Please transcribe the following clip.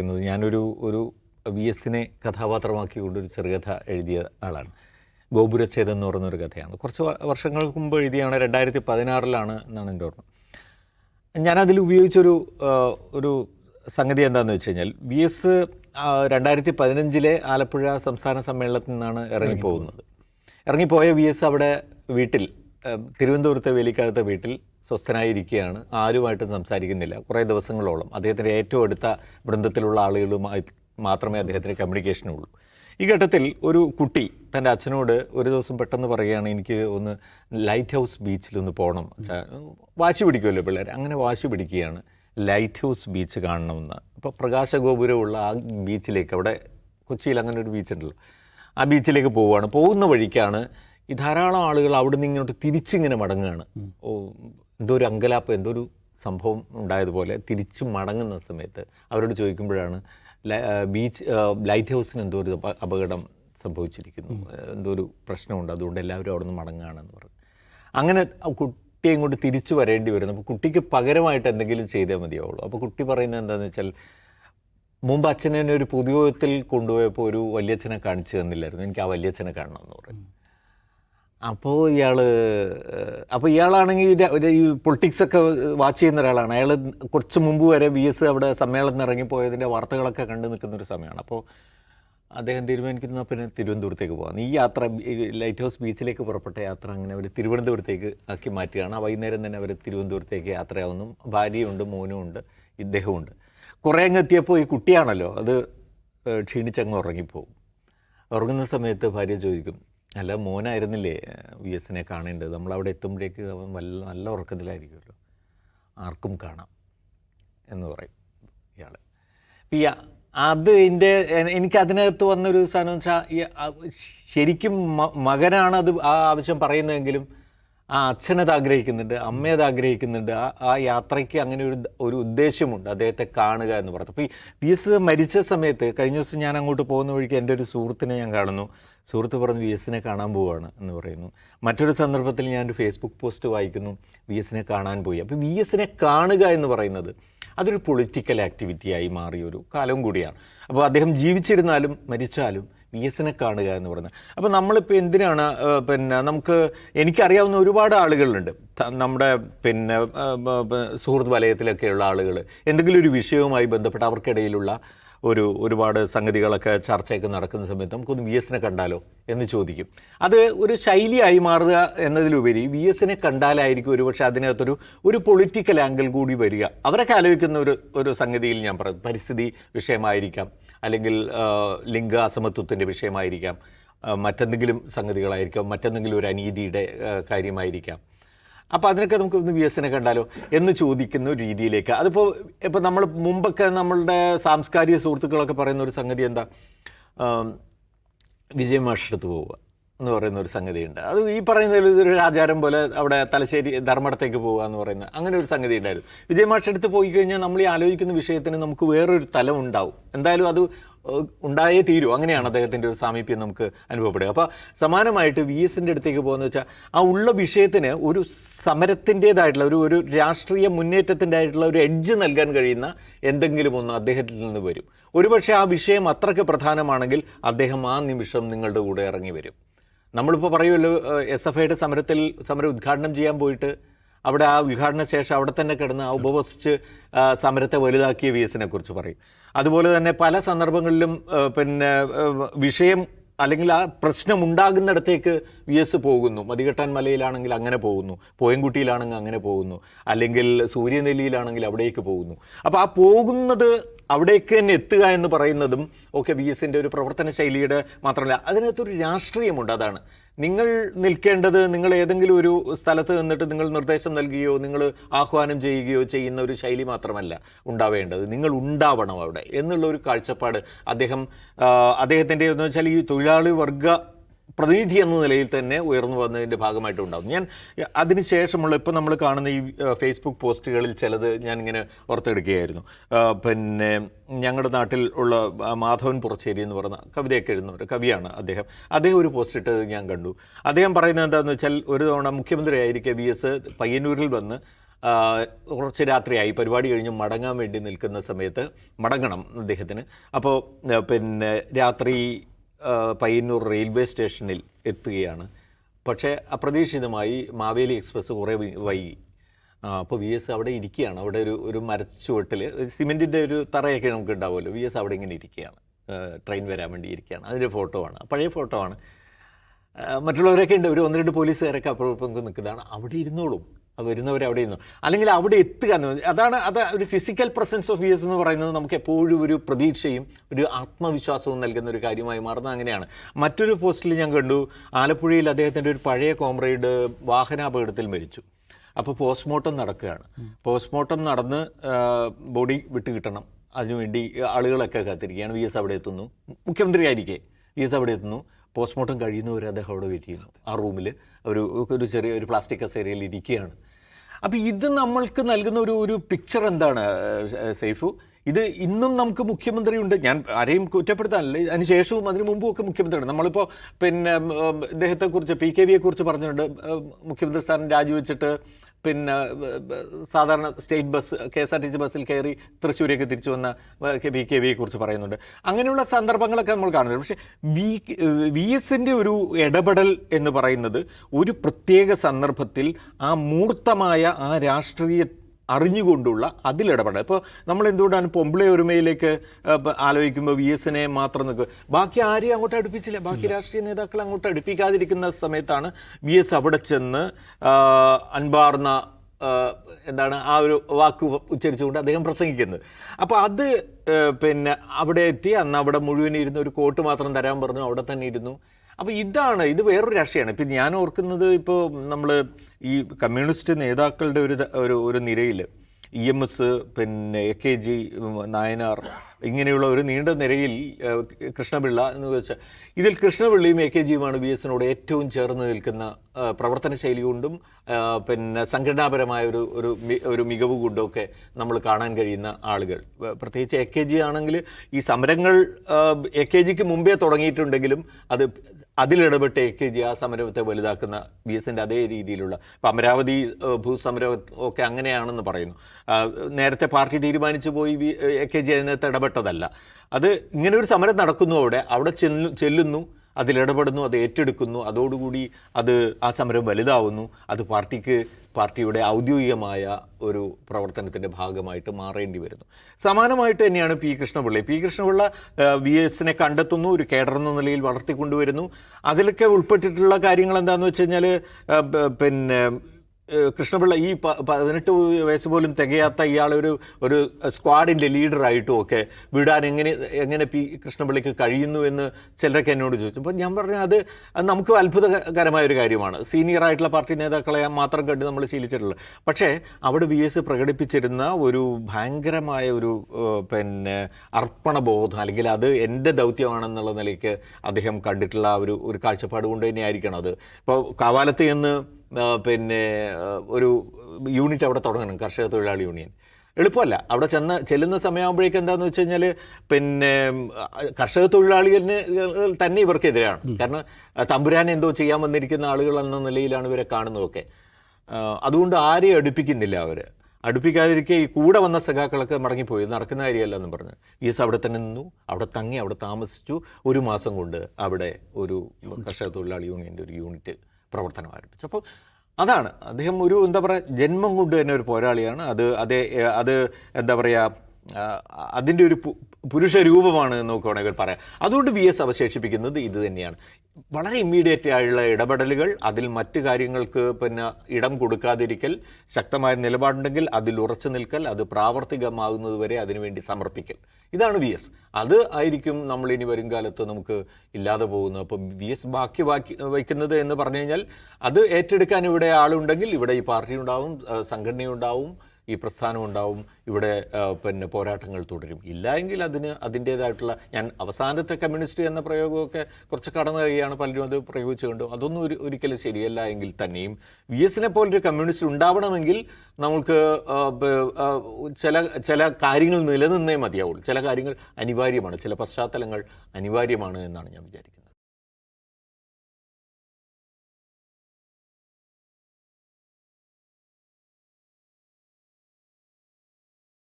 പറയുന്നത് ഞാനൊരു ഒരു വി എസിനെ കഥാപാത്രമാക്കിക്കൊണ്ട് ഒരു ചെറുകഥ എഴുതിയ ആളാണ്. ഗോപുരച്ഛേദം എന്ന് പറയുന്നൊരു കഥയാണ്. കുറച്ച് വർഷങ്ങൾക്ക് മുമ്പ് എഴുതിയാണ് രണ്ടായിരത്തി പതിനാറിലാണ് എന്നാണ് എന്റെ ഓർമ്മ. ഞാനതിൽ ഉപയോഗിച്ചൊരു ഒരു സംഗതി എന്താണെന്ന് വെച്ച് കഴിഞ്ഞാൽ വി എസ് രണ്ടായിരത്തി പതിനഞ്ചിലെ ആലപ്പുഴ സംസ്ഥാന സമ്മേളനത്തിൽ നിന്നാണ് ഇറങ്ങിപ്പോകുന്നത്. ഇറങ്ങിപ്പോയ വി എസ് അവിടെ വീട്ടിൽ തിരുവനന്തപുരത്തെ വേലിക്കാലത്തെ വീട്ടിൽ സ്വസ്ഥനായിരിക്കുകയാണ്. ആരുമായിട്ടും സംസാരിക്കുന്നില്ല. കുറേ ദിവസങ്ങളോളം അദ്ദേഹത്തിന്റെ ഏറ്റവും അടുത്ത വൃന്ദത്തിലുള്ള ആളുകളുമായി മാത്രമേ അദ്ദേഹത്തിന് കമ്മ്യൂണിക്കേഷനുള്ളൂ. ഈ ഘട്ടത്തിൽ ഒരു കുട്ടി തന്റെ അച്ഛനോട് ഒരു ദിവസം പെട്ടെന്ന് പറയുകയാണ് എനിക്ക് ഒന്ന് ലൈറ്റ് ഹൗസ് ബീച്ചിലൊന്ന് പോകണം. വാശി പിടിക്കുമല്ലോ പിള്ളേർ അങ്ങനെ വാശി പിടിക്കുകയാണ്. ലൈറ്റ് ഹൗസ് ബീച്ച് കാണണമെന്ന്. അപ്പോൾ പ്രകാശഗോപുരമുള്ള ആ ബീച്ചിലേക്ക് അവിടെ കൊച്ചിയിൽ അങ്ങനെ ഒരു ബീച്ച് ഉണ്ടല്ലോ ആ ബീച്ചിലേക്ക് പോവുകയാണ്. പോകുന്ന വഴിക്കാണ് ഈ ധാരാളം ആളുകൾ അവിടെ നിന്ന് ഇങ്ങോട്ട് തിരിച്ചിങ്ങനെ മടങ്ങുകയാണ്. ഓ എന്തോ ഒരു അങ്കലാപ്പ് എന്തോ ഒരു സംഭവം ഉണ്ടായതുപോലെ തിരിച്ചു മടങ്ങുന്ന സമയത്ത് അവരോട് ചോദിക്കുമ്പോഴാണ് ബീച്ച് ലൈറ്റ് ഹൗസിന് എന്തോ ഒരു അപകടം സംഭവിച്ചിരിക്കുന്നു. എന്തോ ഒരു പ്രശ്നമുണ്ട്. അതുകൊണ്ട് എല്ലാവരും അവിടെ നിന്ന് മടങ്ങുകയാണെന്ന് പറഞ്ഞു. അങ്ങനെ കുട്ടിയെ ഇങ്ങോട്ട് തിരിച്ചു വരേണ്ടി വരുന്നു. അപ്പോൾ കുട്ടിക്ക് പകരമായിട്ട് എന്തെങ്കിലും ചെയ്തേ മതിയാവുള്ളൂ. അപ്പോൾ കുട്ടി പറയുന്നത് എന്താണെന്ന് വെച്ചാൽ മുമ്പ് അച്ഛനെ ഒരു പൊതുയോഗത്തിൽ കൊണ്ടുപോയപ്പോൾ ഒരു വലിയച്ഛനെ കാണിച്ചു തന്നില്ലായിരുന്നു. എനിക്ക് ആ വലിയച്ഛനെ കാണണം എന്ന് പറയും അപ്പോൾ ഇയാൾ അപ്പോൾ ഇയാളാണെങ്കിൽ ഈ പൊളിറ്റിക്സ് ഒക്കെ വാച്ച് ചെയ്യുന്ന ഒരാളാണ്. അയാൾ കുറച്ച് മുമ്പ് വരെ വി എസ് അവിടെ സമ്മേളനം ഇറങ്ങിപ്പോയതിന്റെ വാർത്തകളൊക്കെ കണ്ടു നിൽക്കുന്ന ഒരു സമയമാണ്. അപ്പോൾ അദ്ദേഹം തീരുമാനിക്കുന്ന പിന്നെ തിരുവനന്തപുരത്തേക്ക് പോകാം. ഈ യാത്ര ലൈറ്റ് ഹൗസ് ബീച്ചിലേക്ക് പുറപ്പെട്ട യാത്ര അങ്ങനെ അവർ തിരുവനന്തപുരത്തേക്ക് ആക്കി മാറ്റുകയാണ്. വൈകുന്നേരം തന്നെ അവർ തിരുവനന്തപുരത്തേക്ക് യാത്രയാവുന്നു. ഭാര്യയുണ്ട് മോനുമുണ്ട് ഇദ്ദേഹമുണ്ട് കുറേ അങ്ങ് എത്തിയപ്പോൾ ഈ കുട്ടിയാണല്ലോ അത് ക്ഷീണിച്ചങ്ങ് ഉറങ്ങിപ്പോവും. ഉറങ്ങുന്ന സമയത്ത് ഭാര്യ ചോദിക്കും അല്ല മോനായിരുന്നില്ലേ വി എസിനെ കാണേണ്ടത്. നമ്മളവിടെ എത്തുമ്പോഴേക്ക് അവൻ വല്ല നല്ല ഉറക്കത്തിലായിരിക്കുമല്ലോ. ആർക്കും കാണാം എന്ന് പറയും ഇയാൾ ഈ അത് എന്റെ എനിക്കതിനകത്ത് വന്നൊരു സാധനം വെച്ചാൽ ശരിക്കും മകനാണ് അത് ആ ആവശ്യം പറയുന്നതെങ്കിലും ആ അച്ഛനത് ആഗ്രഹിക്കുന്നുണ്ട് അമ്മയത് ആഗ്രഹിക്കുന്നുണ്ട്. ആ ആ യാത്രയ്ക്ക് അങ്ങനെ ഒരു ഒരു ഉദ്ദേശമുണ്ട് അദ്ദേഹത്തെ കാണുക എന്ന് പറഞ്ഞു അപ്പോൾ ഈ പി എസ് മരിച്ച സമയത്ത് കഴിഞ്ഞ ദിവസം ഞാൻ അങ്ങോട്ട് പോകുന്ന വഴിക്ക് എന്റെ ഒരു സുഹൃത്തിനെ ഞാൻ കാണുന്നു. സുഹൃത്ത് പറഞ്ഞു വി എസിനെ കാണാൻ പോവുകയാണ് എന്ന് പറയുന്നു. മറ്റൊരു സന്ദർഭത്തിൽ ഞാൻ ഒരു ഫേസ്ബുക്ക് പോസ്റ്റ് വായിക്കുന്നു വി എസിനെ കാണാൻ പോയി. അപ്പോൾ വി എസിനെ കാണുക എന്ന് പറയുന്നത് അതൊരു പൊളിറ്റിക്കൽ ആക്ടിവിറ്റിയായി മാറിയൊരു കാലവും കൂടിയാണ്. അപ്പോൾ അദ്ദേഹം ജീവിച്ചിരുന്നാലും മരിച്ചാലും വി എസിനെ കാണുക എന്ന് പറയുന്നത്. അപ്പോൾ നമ്മളിപ്പോൾ എന്തിനാണ് പിന്നെ നമുക്ക് എനിക്കറിയാവുന്ന ഒരുപാട് ആളുകളുണ്ട്. നമ്മുടെ പിന്നെ സുഹൃത്ത് വലയത്തിലൊക്കെയുള്ള ആളുകൾ എന്തെങ്കിലും ഒരു വിഷയവുമായി ബന്ധപ്പെട്ട് അവർക്കിടയിലുള്ള ഒരു ഒരുപാട് സംഗതികളൊക്കെ ചർച്ചയൊക്കെ നടക്കുന്ന സമയത്ത് നമുക്കൊന്ന് വി എസിനെ കണ്ടാലോ എന്ന് ചോദിക്കും. അത് ഒരു ശൈലിയായി മാറുക എന്നതിലുപരി വി എസിനെ കണ്ടാലായിരിക്കും ഒരു പക്ഷേ അതിനകത്തൊരു ഒരു പൊളിറ്റിക്കൽ ആംഗിൾ കൂടി വരിക. അവരൊക്കെ ആലോചിക്കുന്ന ഒരു ഒരു സംഗതിയിൽ ഞാൻ പറയും. പരിസ്ഥിതി വിഷയമായിരിക്കാം. അല്ലെങ്കിൽ ലിംഗ അസമത്വത്തിന്റെ വിഷയമായിരിക്കാം മറ്റെന്തെങ്കിലും സംഗതികളായിരിക്കാം മറ്റെന്തെങ്കിലും ഒരു അനീതിയുടെ കാര്യമായിരിക്കാം. അപ്പോൾ അതിനൊക്കെ നമുക്ക് ഒന്ന് വി കണ്ടാലോ? എന്ന് ചോദിക്കുന്ന ഒരു രീതിയിലേക്ക്. അതിപ്പോൾ ഇപ്പോൾ നമ്മൾ മുമ്പൊക്കെ നമ്മളുടെ സാംസ്കാരിക സുഹൃത്തുക്കളൊക്കെ പറയുന്ന ഒരു സംഗതി എന്താ? വിജയ് പോവുക. എന്ന് പറയുന്ന ഒരു സംഗതിയുണ്ട്. അത് ഈ പറയുന്നതിൽ ഇതൊരു ആചാരം പോലെ അവിടെ തലശ്ശേരി ധർമ്മടത്തേക്ക് പോകുക എന്ന് പറയുന്ന അങ്ങനെ ഒരു സംഗതി ഉണ്ടായിരുന്നു. വിജയ മാഷടുത്ത് പോയി കഴിഞ്ഞാൽ നമ്മൾ ഈ ആലോചിക്കുന്ന വിഷയത്തിന് നമുക്ക് വേറൊരു തലം ഉണ്ടാവും. എന്തായാലും അത് ഉണ്ടായേ തീരൂ. അങ്ങനെയാണ് അദ്ദേഹത്തിന്റെ ഒരു സാമീപ്യം നമുക്ക് അനുഭവപ്പെടുക. അപ്പോൾ സമാനമായിട്ട് വി എസിന്റെ അടുത്തേക്ക് പോകുന്നത് വെച്ചാൽ ആ ഉള്ള വിഷയത്തിന് ഒരു സമരത്തിന്റെതായിട്ടുള്ള ഒരു ഒരു രാഷ്ട്രീയ മുന്നേറ്റത്തിന്റെ ആയിട്ടുള്ള ഒരു എഡ്ജ് നൽകാൻ കഴിയുന്ന എന്തെങ്കിലും ഒന്ന് അദ്ദേഹത്തിൽ നിന്ന് വരും. ഒരുപക്ഷെ ആ വിഷയം അത്രയ്ക്ക് പ്രധാനമാണെങ്കിൽ അദ്ദേഹം ആ നിമിഷം നിങ്ങളുടെ കൂടെ ഇറങ്ങി വരും. നമ്മളിപ്പോൾ പറയുമല്ലോ എസ് എഫ് ഐയുടെ സമരത്തിൽ സമരം ഉദ്ഘാടനം ചെയ്യാൻ പോയിട്ട് അവിടെ ആ ഉദ്ഘാടന ശേഷം അവിടെ തന്നെ കിടന്ന് ഉപവസിച്ച് സമരത്തെ വലുതാക്കിയ വി എസിനെ കുറിച്ച് പറയും. അതുപോലെ തന്നെ പല സന്ദർഭങ്ങളിലും പിന്നെ വിഷയം അല്ലെങ്കിൽ ആ പ്രശ്നം ഉണ്ടാകുന്നിടത്തേക്ക് വി എസ് പോകുന്നു. മതികെട്ടാൻ മലയിലാണെങ്കിൽ അങ്ങനെ പോകുന്നു. പോയൻകുട്ടിയിലാണെങ്കിൽ അങ്ങനെ പോകുന്നു. അല്ലെങ്കിൽ സൂര്യനെല്ലിയിലാണെങ്കിൽ അവിടേക്ക് പോകുന്നു. അപ്പോൾ ആ പോകുന്നത് അവിടേക്ക് തന്നെ എത്തുക എന്ന് പറയുന്നതും ഒക്കെ വി എസിന്റെ ഒരു പ്രവർത്തന ശൈലിയുടെ മാത്രമല്ല. അതിനകത്തൊരു രാഷ്ട്രീയമുണ്ട്. അതാണ് നിങ്ങൾ നിൽക്കേണ്ടത് നിങ്ങൾ ഏതെങ്കിലും ഒരു സ്ഥലത്ത് നിന്നിട്ട് നിങ്ങൾ നിർദ്ദേശം നൽകുകയോ നിങ്ങൾ ആഹ്വാനം ചെയ്യുകയോ ചെയ്യുന്ന ഒരു ശൈലി മാത്രമല്ല ഉണ്ടാവേണ്ടത്. നിങ്ങൾ ഉണ്ടാവണം അവിടെ എന്നുള്ള ഒരു കാഴ്ചപ്പാട് അദ്ദേഹം അദ്ദേഹത്തിന്റെ എന്ന് വെച്ചാൽ ഈ തൊഴിലാളി വർഗ പ്രതിനിധി എന്ന നിലയിൽ തന്നെ ഉയർന്നു വന്നതിന്റെ ഭാഗമായിട്ട് ഉണ്ടാകും ഞാൻ അതിനുശേഷമുള്ള ഇപ്പോൾ നമ്മൾ കാണുന്ന ഈ ഫേസ്ബുക്ക് പോസ്റ്റുകളിൽ ചിലത് ഞാനിങ്ങനെ ഓർത്തെടുക്കുകയായിരുന്നു പിന്നെ ഞങ്ങളുടെ നാട്ടിൽ ഉള്ള മാധവൻ പുറച്ചേരി എന്ന് പറയുന്ന കവിതയൊക്കെ എഴുതുന്നവർ കവിയാണ് അദ്ദേഹം. അദ്ദേഹം ഒരു പോസ്റ്റ് ഇട്ടത് ഞാൻ കണ്ടു. അദ്ദേഹം പറയുന്നത് എന്താണെന്ന് വെച്ചാൽ ഒരു തവണ മുഖ്യമന്ത്രിയായിരിക്കെ വി എസ് പയ്യന്നൂരിൽ വന്ന് കുറച്ച് രാത്രിയായി. പരിപാടി കഴിഞ്ഞ് മടങ്ങാൻ വേണ്ടി നിൽക്കുന്ന സമയത്ത് മടങ്ങണം അദ്ദേഹത്തിന്. അപ്പോൾ പിന്നെ രാത്രി പയ്യന്നൂർ റെയിൽവേ സ്റ്റേഷനിൽ എത്തുകയാണ്. പക്ഷേ അപ്രതീക്ഷിതമായി മാവേലി എക്സ്പ്രസ് കുറേ വൈകി. അപ്പോൾ വി എസ് അവിടെ ഇരിക്കുകയാണ്. അവിടെ ഒരു ഒരു മരച്ചുവട്ടിൽ സിമെന്റിന്റെ ഒരു തറയൊക്കെ നമുക്ക് ഉണ്ടാവുമല്ലോ. വി എസ് അവിടെ ഇങ്ങനെ ഇരിക്കുകയാണ്. ട്രെയിൻ വരാൻ വേണ്ടി ഇരിക്കുകയാണ്. അതിന്റെ ഫോട്ടോ ആണ്. പഴയ ഫോട്ടോ ആണ്. മറ്റുള്ളവരൊക്കെ ഉണ്ട്. ഒരു ഒന്ന് രണ്ട് പോലീസുകാരൊക്കെ അപ്പോഴൊപ്പം നിൽക്കുന്നതാണ്. അവിടെ ഇരുന്നോളും. വരുന്നവർ അവിടെ ഇരുന്നു. അല്ലെങ്കിൽ അവിടെ എത്തുക എന്ന് അതാണ് അത് ഒരു ഫിസിക്കൽ പ്രസൻസ് ഓഫ് വി എന്ന് പറയുന്നത് നമുക്ക് എപ്പോഴും ഒരു പ്രതീക്ഷയും ഒരു ആത്മവിശ്വാസവും നൽകുന്ന ഒരു കാര്യമായി മാറുന്നത് അങ്ങനെയാണ്. മറ്റൊരു പോസ്റ്റിൽ ഞാൻ കണ്ടു ആലപ്പുഴയിൽ അദ്ദേഹത്തിന്റെ ഒരു പഴയ കോമ്രേഡ് വാഹനാപകടത്തിൽ മരിച്ചു. അപ്പോൾ പോസ്റ്റ്മോർട്ടം നടക്കുകയാണ്. പോസ്റ്റ്മോർട്ടം നടന്ന് ബോഡി വിട്ട് കിട്ടണം അതിനുവേണ്ടി ആളുകളൊക്കെ കാത്തിരിക്കുകയാണ്. വി എസ് അവിടെ എത്തുന്നു. മുഖ്യമന്ത്രി ആയിരിക്കെ വി എസ് അവിടെ എത്തുന്നു. പോസ്റ്റ്മോർട്ടം കഴിയുന്നവർ അദ്ദേഹം അവിടെ വെയിറ്റ് ചെയ്യുന്നു. ആ റൂമിൽ ഒരു ഒരു ചെറിയ ഒരു പ്ലാസ്റ്റിക് കസേരയിൽ ഇരിക്കുകയാണ്. അപ്പോൾ ഇത് നമ്മൾക്ക് നൽകുന്ന ഒരു ഒരു പിക്ചർ എന്താണ് സൈഫു? ഇത് ഇന്നും നമുക്ക് മുഖ്യമന്ത്രിയുണ്ട് ഞാൻ ആരെയും കുറ്റപ്പെടുത്താനല്ല. അതിന് ശേഷവും അതിനു മുമ്പും ഒക്കെ മുഖ്യമന്ത്രിയുണ്ട് നമ്മളിപ്പോൾ പിന്നെ ഇദ്ദേഹത്തെക്കുറിച്ച് പി കെ വിയെ കുറിച്ച് പറഞ്ഞിട്ടുണ്ട് മുഖ്യമന്ത്രി സ്ഥാനം രാജിവെച്ചിട്ട് പിന്നെ സാധാരണ state bus K S R T C ബസ്സിൽ കയറി തൃശ്ശൂരേക്ക് തിരിച്ചു വന്ന വി കെ വിയെ കുറിച്ച് പറയുന്നുണ്ട്. അങ്ങനെയുള്ള സന്ദർഭങ്ങളൊക്കെ നമ്മൾ കാണുന്നുണ്ട് പക്ഷേ വി വി എസിന്റെ ഒരു ഇടപെടൽ എന്ന് പറയുന്നത് ഒരു പ്രത്യേക സന്ദർഭത്തിൽ ആ മൂർത്തമായ ആ രാഷ്ട്രീയ അറിഞ്ഞുകൊണ്ടുള്ള അതിലിടപെടൽ. ഇപ്പോൾ നമ്മൾ എന്തുകൊണ്ടാണ് പൊമ്പിളെ ഒരുമയിലേക്ക് ആലോചിക്കുമ്പോൾ വി എസിനെ മാത്രം നിൽക്കുക ബാക്കി ആരെയും അങ്ങോട്ട് അടുപ്പിച്ചില്ല. ബാക്കി രാഷ്ട്രീയ നേതാക്കൾ അങ്ങോട്ട് അടുപ്പിക്കാതിരിക്കുന്ന സമയത്താണ് വി എസ് അവിടെ ചെന്ന് അൻപാർന്ന എന്താണ് ആ ഒരു വാക്ക് ഉച്ചരിച്ചുകൊണ്ട് അദ്ദേഹം പ്രസംഗിക്കുന്നത്. അപ്പോൾ അത് പിന്നെ അവിടെ എത്തി. അന്ന് അവിടെ മുഴുവൻ ഇരുന്ന് ഒരു കോട്ട് മാത്രം തരാൻ പറഞ്ഞു. അവിടെ തന്നെ ഇരുന്നു. അപ്പോൾ ഇതാണ് ഇത് വേറൊരു രാഷ്ട്രീയമാണ്. ഇപ്പം ഞാൻ ഓർക്കുന്നത് ഇപ്പോൾ നമ്മൾ ഈ കമ്മ്യൂണിസ്റ്റ് നേതാക്കളുടെ ഒരു ഒരു ഒരു നിരയിൽ ഇ എം എസ് പിന്നെ എ കെ ജി നായനാർ ഇങ്ങനെയുള്ള ഒരു നീണ്ട നിരയിൽ കൃഷ്ണപിള്ള എന്ന് വെച്ചാൽ ഇതിൽ കൃഷ്ണപിള്ളിയും എ കെ ജിയുമാണ് ബി എസിനോട് ഏറ്റവും ചേർന്ന് നിൽക്കുന്ന പ്രവർത്തന ശൈലി കൊണ്ടും പിന്നെ സംഘടനാപരമായ ഒരു ഒരു ഒരു മികവ് കൊണ്ടും ഒക്കെ നമ്മൾ കാണാൻ കഴിയുന്ന ആളുകൾ. പ്രത്യേകിച്ച് എ കെ ജി ആണെങ്കിൽ ഈ സമരങ്ങൾ എ കെ ജിക്ക് മുമ്പേ തുടങ്ങിയിട്ടുണ്ടെങ്കിലും അത് അതിലിടപെട്ട് എ കെ ജി ആ സമരത്തെ വലുതാക്കുന്ന ബി എസിന്റെ അതേ രീതിയിലുള്ള ഇപ്പം അമരാവതി ഭൂസമരം ഒക്കെ അങ്ങനെയാണെന്ന് പറയുന്നു. നേരത്തെ പാർട്ടി തീരുമാനിച്ചു പോയി എ കെ ജി അതിനകത്ത് ഇടപെട്ടതല്ല. അത് ഇങ്ങനെ ഒരു സമരം നടക്കുന്നു അവിടെ അവിടെ ചെല്ലു ചെല്ലുന്നു. അതിലിടപെടുന്നു അത് ഏറ്റെടുക്കുന്നു. അതോടുകൂടി അത് ആ സമരം വലുതാവുന്നു. അത് പാർട്ടിക്ക് പാർട്ടിയുടെ ഔദ്യോഗികമായ ഒരു പ്രവർത്തനത്തിന്റെ ഭാഗമായിട്ട് മാറേണ്ടി വരുന്നു. സമാനമായിട്ട് തന്നെയാണ് P Krishnapillai. P Krishnapillai V എസിനെ കണ്ടെത്തുന്നു ഒരു കേഡർ എന്ന നിലയിൽ വളർത്തിക്കൊണ്ടുവരുന്നു. അതിലൊക്കെ ഉൾപ്പെട്ടിട്ടുള്ള കാര്യങ്ങൾ എന്താണെന്ന് വെച്ച് കഴിഞ്ഞാൽ പിന്നെ കൃഷ്ണപിള്ള ഈ പതിനെട്ട് വയസ്സ് പോലും തികയാത്ത ഇയാൾ ഒരു ഒരു സ്ക്വാഡിന്റെ ലീഡറായിട്ടും ഒക്കെ വിടാൻ എങ്ങനെ എങ്ങനെ പി കൃഷ്ണപിള്ളയ്ക്ക് കഴിയുന്നു എന്ന് ചിലരൊക്കെ എന്നോട് ചോദിച്ചു. അപ്പോൾ ഞാൻ പറഞ്ഞു അത് നമുക്ക് അത്ഭുതകരമായ ഒരു കാര്യമാണ്. സീനിയർ ആയിട്ടുള്ള പാർട്ടി നേതാക്കളെ മാത്രം കണ്ട് നമ്മൾ ശീലിച്ചിട്ടുള്ളത് പക്ഷേ അവിടെ വി എസ് പ്രകടിപ്പിച്ചിരുന്ന ഒരു ഭയങ്കരമായ ഒരു പിന്നെ അർപ്പണബോധം അല്ലെങ്കിൽ അത് എന്റെ ദൗത്യമാണെന്നുള്ള നിലയ്ക്ക് അദ്ദേഹം കണ്ടിട്ടുള്ള ഒരു ഒരു കാഴ്ചപ്പാട് കൊണ്ട് തന്നെയായിരിക്കണം അത്. ഇപ്പോൾ കാവാലത്ത് എന്ന് പിന്നെ ഒരു യൂണിറ്റ് അവിടെ തുടങ്ങണം കർഷക തൊഴിലാളി യൂണിയൻ. എളുപ്പമല്ല. അവിടെ ചെന്ന് ചെല്ലുന്ന സമയമാകുമ്പോഴേക്ക് എന്താണെന്ന് വെച്ച് കഴിഞ്ഞാൽ പിന്നെ കർഷക തൊഴിലാളികളിന് തന്നെ ഇവർക്കെതിരാണ്. കാരണം തമ്പുരാൻ എന്തോ ചെയ്യാൻ വന്നിരിക്കുന്ന ആളുകൾ എന്ന നിലയിലാണ് ഇവരെ കാണുന്നതൊക്കെ. അതുകൊണ്ട് ആരെയും അടുപ്പിക്കുന്നില്ല അവർ അടുപ്പിക്കാതിരിക്കെ ഈ കൂടെ വന്ന സഖാക്കളൊക്കെ മടങ്ങിപ്പോയി. നടക്കുന്ന കാര്യമല്ല എന്ന് പറഞ്ഞു. വി എസ് അവിടെ തന്നെ നിന്നു. അവിടെ തങ്ങി അവിടെ താമസിച്ചു. ഒരു മാസം കൊണ്ട് അവിടെ ഒരു കർഷക തൊഴിലാളി യൂണിയന്റെ ഒരു യൂണിറ്റ് പ്രവർത്തനം ആരംഭിച്ചു. അപ്പോൾ അതാണ്. അദ്ദേഹം ഒരു എന്താ പറയുക ജന്മം കൊണ്ട് തന്നെ ഒരു പോരാളിയാണ്. അത് അതേ അത് എന്താ പറയുക അതിന്റെ ഒരു പുരുഷ രൂപമാണ് എന്ന് നമുക്ക് വേണമെങ്കിൽ പറയാം. അതുകൊണ്ട് വി എസ് അവശേഷിപ്പിക്കുന്നത് ഇത് തന്നെയാണ്. വളരെ ഇമ്മീഡിയറ്റ് ആയുള്ള ഇടപെടലുകൾ അതിൽ മറ്റു കാര്യങ്ങൾക്ക് പിന്നെ ഇടം കൊടുക്കാതിരിക്കൽ ശക്തമായ നിലപാടുണ്ടെങ്കിൽ അതിൽ ഉറച്ചു നിൽക്കൽ അത് പ്രാവർത്തികമാകുന്നത് വരെ അതിനുവേണ്ടി സമർപ്പിക്കൽ. ഇതാണ് വി എസ് അത് ആയിരിക്കും നമ്മൾ ഇനി വരും കാലത്ത് നമുക്ക് ഇല്ലാതെ പോകുന്നത്. അപ്പോൾ വി എസ് ബാക്കി ബാക്കി വയ്ക്കുന്നത് എന്ന് പറഞ്ഞു കഴിഞ്ഞാൽ അത് ഏറ്റെടുക്കാൻ ഇവിടെ ആളുണ്ടെങ്കിൽ ഇവിടെ ഈ പാർട്ടി ഉണ്ടാവും സംഘടനയുണ്ടാവും ഈ പ്രസ്ഥാനം ഉണ്ടാവും. ഇവിടെ പിന്നെ പോരാട്ടങ്ങൾ തുടരും. ഇല്ല എങ്കിൽ അതിന് അതിന്റേതായിട്ടുള്ള ഞാൻ അവസാനത്തെ കമ്മ്യൂണിസ്റ്റ് എന്ന പ്രയോഗമൊക്കെ കുറച്ച് കടന്നു കഴിയാണ് പലരും അത് പ്രയോഗിച്ചുകൊണ്ട് അതൊന്നും ഒരു ഒരിക്കലും ശരിയല്ല എങ്കിൽ തന്നെയും വി എസിനെ പോലൊരു കമ്മ്യൂണിസ്റ്റ് ഉണ്ടാവണമെങ്കിൽ നമുക്ക് ചില ചില കാര്യങ്ങൾ നിലനിന്നേ മതിയാവുള്ളൂ. ചില കാര്യങ്ങൾ അനിവാര്യമാണ്. ചില പശ്ചാത്തലങ്ങൾ അനിവാര്യമാണ് എന്നാണ് ഞാൻ വിചാരിക്കുന്നത്.